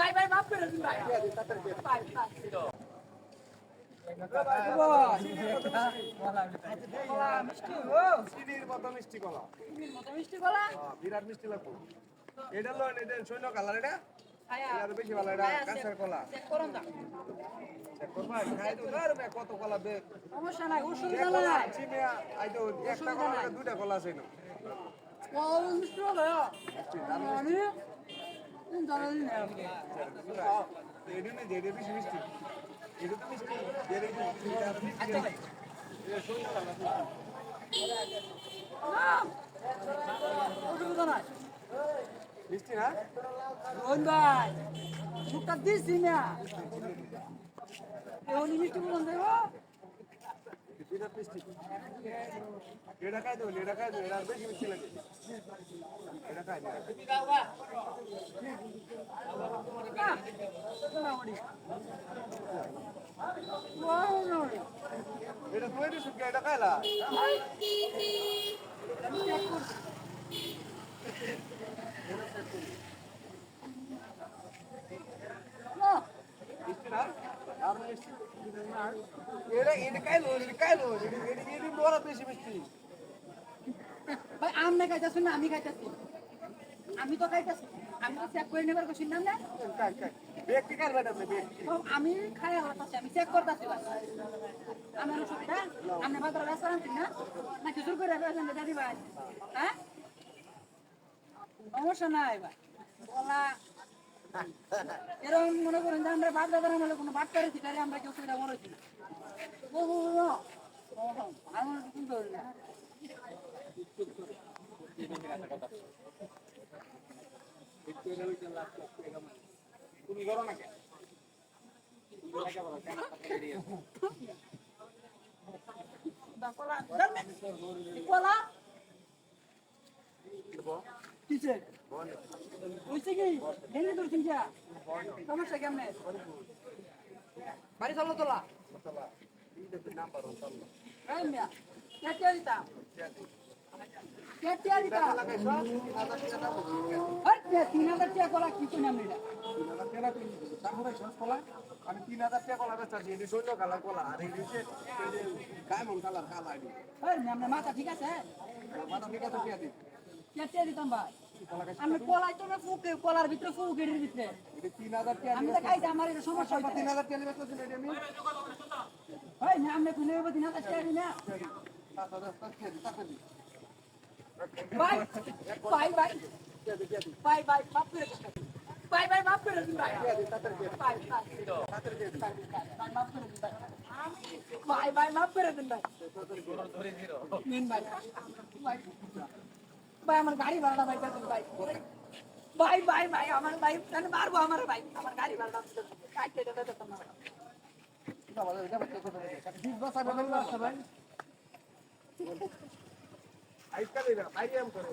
ভাই ভাই মাফ করে দিন ভাই ভাই মিষ্টি কলা। মিষ্টি কলা? বিরাট মিষ্টি লাগবে। এটা লোন এটা সৈন্য কালার এটা। আরও বেশি ভালো এটা কাঁচের কলা। কত কলা বে সমস্যা নাই তো একটা কলা দুইটা কলা আছে না। মিষ্টি না আচ্ছা রোহন ভাই মুখটা দিছি না এখন মিষ্টি বলুন দেব বিরাট মিষ্টি এটা খাই দেবেন এটা খাই দেবেন এটা আর বেশি মিষ্টি লাগে এটা খাই না এটা তৈরি শুকিয়ে এটা খাইলা মিষ্টি ভাই আম না খাইতেছি না আমি খাইতেছি। আমি তো খাইতেছি। আমি তো চেক করে নেবার করছি না। আমি খাই হতাছি আমি চেক করতেছি আমার ওষুধটা আপনি বাজারে রেস্টুরেন্ট না? না কিছু করে রেস্টুরেন্ট দাদি ভাই? হ্যাঁ? সমস্যা নাই ভাই। বলা এরকম মনে করেন যে আমরা বাদ বাজার আমলে কোনো বাদ করেছি তাহলে আমরা কেউ সুবিধা মরেছি না কিসে হয়েছে কি, ভেঙে ধরছেন যা। সমস্যা কেমনে? বাড়ি চলো তোলা। তিন হাজার টাকা কলা কি করে আমি আমি তিন হাজার টাকা কলা বেচা দিই সৈন্য কালার কলা আর এই হচ্ছে ডায়মন্ড কালার কালা এটি মাথা ঠিক আছে? মাথা ঠিক আছে কেটে দিতাম ভাই। আমি কলাই তো না ফুকে কলার ভিতরে ফুক এর ভিতরে। এটা আমি তো খাইছি আমার এটা সমস্যা হইছে হাজার টাকা বেচা দিই আমি? ওই না আপনি খুলে হবে দিন হাজার টাকা দিন। না বাই বাই বাই বাই বাই মাফ করে দিন বাই বাই করে দিন ভাই। বাই বাই মাফ করে দিন ভাই। বাই বাই মাফ করে দিন ভাই। ভাই। ভাই ভাই, আমার গাড়ি ভাড়া ভাই দেন ভাই। ভাই ভাই ভাই, আমার ভাই কেন মারবো আমার ভাই। আমার গাড়ি ভাড়া কাটতে দেবে তো তোমার ভাই দিই ভাই আইএম করে।